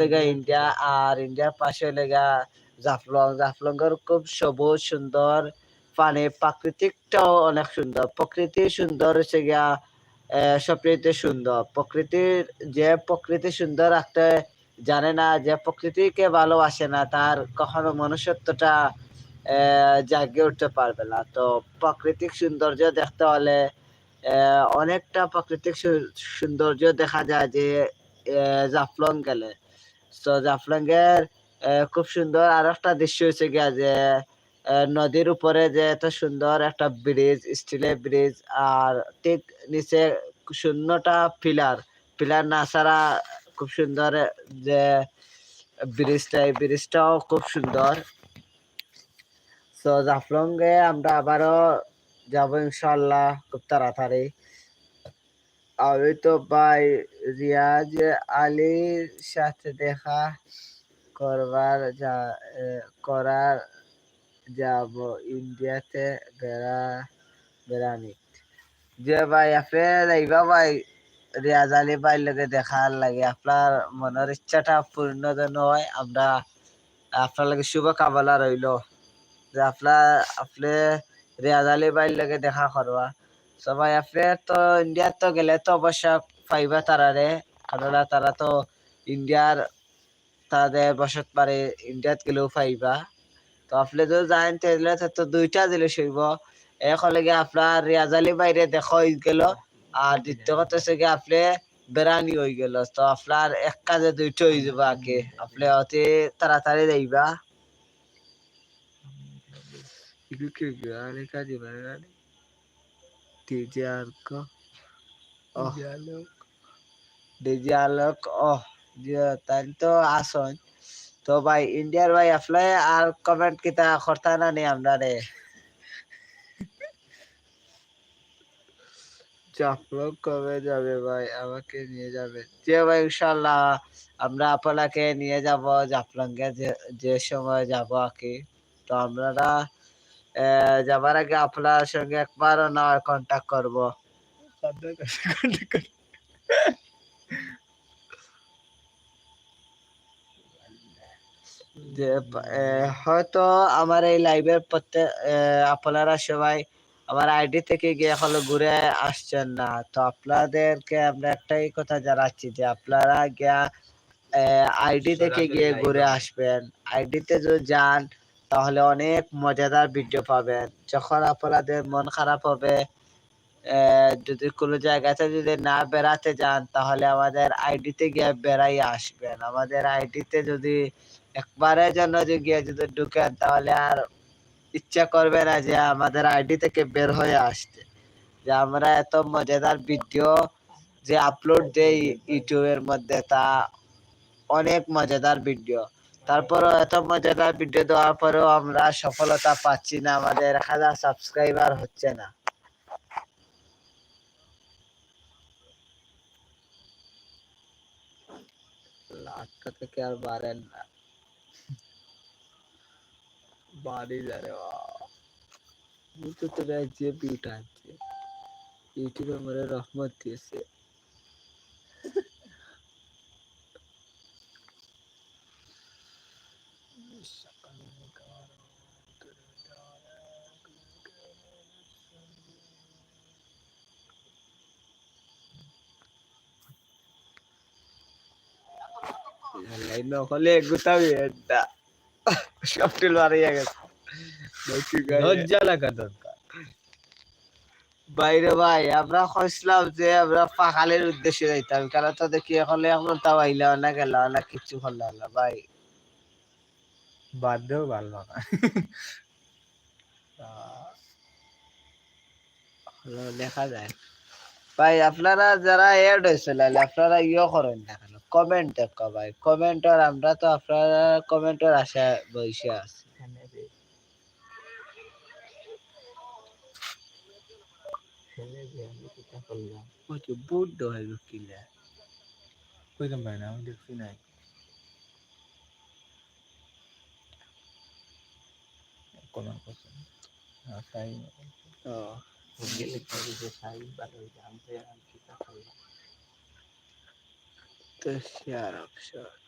লেগা ইন্ডিয়া, আর ইন্ডিয়ার পাশে লেগা জাফলং। জাফলংয়ের খুব সবুজ, সুন্দর পানি প্রাকৃতিকটাও অনেক সুন্দর। প্রকৃতি সুন্দর হচ্ছে গিয়া সবচেয়ে সুন্দর। প্রকৃতির, যে প্রকৃতি সুন্দর রাখতে জানে না, যে প্রকৃতিকে ভালোবাসে না, তার কখনো মনুষ্যত্বটা জাগিয়ে উঠতে পারবে না। তো প্রাকৃতিক সৌন্দর্য দেখতে হলে অনেকটা প্রাকৃতিক সৌন্দর্য দেখা যায় যে জাফলং গেলে। তো জাফলং এর খুব সুন্দর আর একটা দৃশ্য হয়েছে গিয়া যে নদীর উপরে যে এত সুন্দর একটা ব্রিজ, স্টিলের ব্রিজ আর ঠিক নিচে শূন্যটা পিলার। পিলার না ছাড়া খুব সুন্দর যে ব্রিজটা, এই ব্রিজটাও খুব সুন্দর। তো জাফলংয়ে আমরা আবারও যাব ইনশাল্লাহ খুব তাড়াতাড়ি। আমি তো ভাই রিয়াজ আলীর সাথে দেখা করবার যা করার যাব ইন্ডিয়াতে বেড়া বেড়ানি যে ভাই আপনি যাইবা ভাই, রিয়াজ আলী ভাই লগে দেখার লাগে। আপনার মনের ইচ্ছাটা পূর্ণ যেন হয়, আমরা আপনার লাগে শুভ কামনা রইল। যে আপনার, আপনি রিয়াজ আলী ভাই লগে দেখা করবা। সবাই আপনি তো ইন্ডিয়ার তো গেলে তো অবশ্য পাইবা তারারে কারণ তারা তো ইন্ডিয়ার তাদের বসত পারে ইন্ডিয়াত গেলেও পাইবা তো আপনি যদি যান তাহলে তো দুইটা জিনিস হইব এক হলে আপনার রিয়াজালি বাইরে দেখা হয়ে গেল আর দ্বিতীয় কথা হচ্ছে গিয়ে আপনি বেড়ানি হয়ে গেল তো আপনার এক কাজে দুইটা হয়ে যাবে আগে আপনি অতি তাড়াতাড়ি যাইবা কাজে বেড়ানি ডিজে আলোক ডিজে আলোক ও তাই তো আসন তো ভাই ইন্ডিয়ার ভাই আর কমেন্ট কিতা করতা না নি আমরা রে জাফলং কবে যাবে ভাই আমাকে নিয়ে যাবে যে ভাই ইনশাল্লাহ আমরা আপনাকে নিয়ে যাব জাফলংয়ে যে যে সময় যাব আর কি তো আমরা যাবার আগে আপনার সঙ্গে একবারও না কন্ট্যাক্ট করব। হয়তো আমার এই লাইভের প্রত্যেক আপনারা সবাই আমার আইডি থেকে গিয়ে এখনও ঘুরে আসছেন না। তো আপনাদেরকে আমরা একটাই কথা জানাচ্ছি যে আপনারা গিয়া আইডি থেকে গিয়ে ঘুরে আসবেন। আইডিতে যদি যান তাহলে অনেক মজাদার ভিডিও পাবেন। যখন আপনাদের মন খারাপ হবে যদি কোনো জায়গাতে যদি না বেড়াতে যান, তাহলে আমাদের আইডিতে গিয়ে বেড়াই আসবেন। আমাদের আইডিতে যদি একবারের জন্য যে গিয়ে যদি ঢুকেন, তাহলে আর ইচ্ছা করবে না যে আমাদের আইডি থেকে বের হয়ে আসতে। যে আমরা এত মজাদার ভিডিও যে আপলোড দেই ইউটিউবের মধ্যে, তা অনেক মজাদার ভিডিও তারপরও এত মজাদার ভিডিও দেওয়ার পরেও আমরা সফলতা পাচ্ছি না, আমাদের হাজার সাবস্ক্রাইবার হচ্ছে না। থেকে আর বাড়েন না। বাড়ি যারে তো আছে ইউটিউবে আমার রহমত দিয়েছে। নহলে গোটাবি এটা গেছে লজ্জা লাগা দরকার বাইরে ভাই আমরা খুঁজলাম যে আমরা পাখালের উদ্দেশ্যে যাইতাম কেন তো দেখি এখন এখন তাও আইলা না গেল না কিছু করলাম না ভাই। বাদেও ভালো না দেখা যায়। ভাই আপনারা যারা এড হয়েছে আপনারা ইয়ে করেন না কেন? কমেন্ট দেখো ভাই। কমেন্টর আমরা তো আপনারা কমেন্টর আশা বসে আছি। বুদ্ধ হয়ে কিলে? কইতাম ভাই না আমি দেখছি নাই। কমেন্ট করছেন সাই ও গেলে যে সাই ভালো জানতে আমি কি করলাম তো শেয়ার অপশন